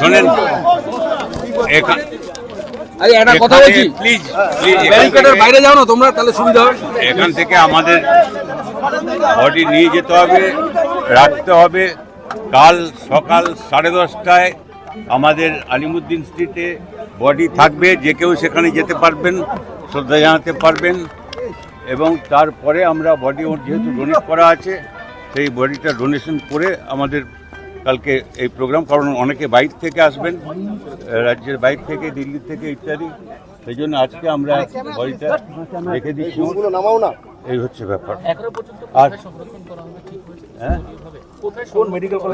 শোনেন একটা কথা বলছি। প্লিজ প্লিজ ব্যারিকেডের বাইরে যাও না তোমরা তাহলে সুবিধা হবে। এখান থেকে আমাদের বডি নিয়ে যেতে হবে রাখতে হবে। কাল সকাল সাড়ে দশটায় আমাদের আলিমুদ্দিন স্ট্রিটে বডি থাকবে যে কেউ সেখানে যেতে পারবেন শ্রদ্ধা জানাতে পারবেন। এবং তারপরে আমরা বডি ওর যেহেতু ডোনেট করা আছে সেই বডিটা ডোনেশন করে আমাদের কালকে এই প্রোগ্রাম কারণ অনেকে বাইরে থেকে আসবেন রাজ্যের বাইরে থেকে দিল্লি থেকে ইত্যাদি। সেই জন্য আজকে আমরা বডিটা রেখে দিচ্ছি। এই হচ্ছে ব্যাপার। আর হ্যাঁ?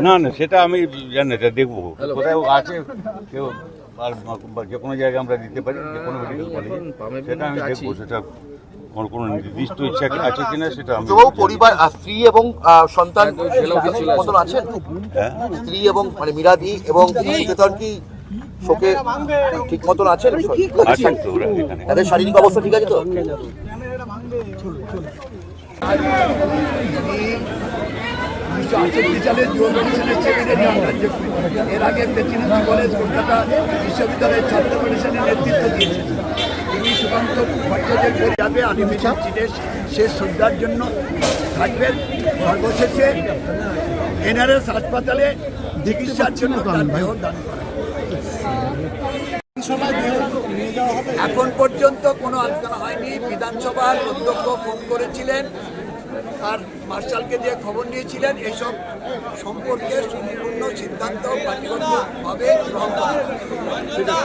না না সেটা আমি জানি এটা দেখব। কোথায় আছে কেউ আর যে কোনো জায়গায় আমরা দিতে পারি যে কোনো মেডিকেল কলেজে সেটা আমি দেখব সেটা কোনো কোনো নির্দিষ্ট ইচ্ছা আছে কিনা সেটা আমি পরিবার আহ, স্ত্রী এবং সন্তান ঠিক মতন আছেন? হ্যাঁ। স্ত্রী এবং মানে মিরাদি এবং সুচেতন কি শোকে ঠিক মতন আছেন? আছেন তো তাদের শারীরিক অবস্থা ঠিক আছে তো? উনিশশো আটষট্টি সালে যুব কমিশনের সেক্রেটারি এর আগে প্রেসিডেন্সি কলেজ কলকাতা বিশ্ববিদ্যালয়ের ছাত্র কমিশনের নেতৃত্ব দিয়েছেন তিনি সুকান্ত ভট্টাচার্যের পরিবারে আনিমেশন চিনের শেষ শ্রদ্ধার জন্য থাকবেন। সর্বশেষে এনআরএস হাসপাতালে চিকিৎসার জন্য দেহ দান করা এখন পর্যন্ত কোনো আলোচনা হয়নি। বিধানসভার অধ্যক্ষ ফোন করেছিলেন। আর মার্শালকে দিয়ে খবর নিয়েছিলেন এসব সম্পর্কে সম্পূর্ণ সিদ্ধান্ত পার্টিগতভাবে গ্রহণ করা।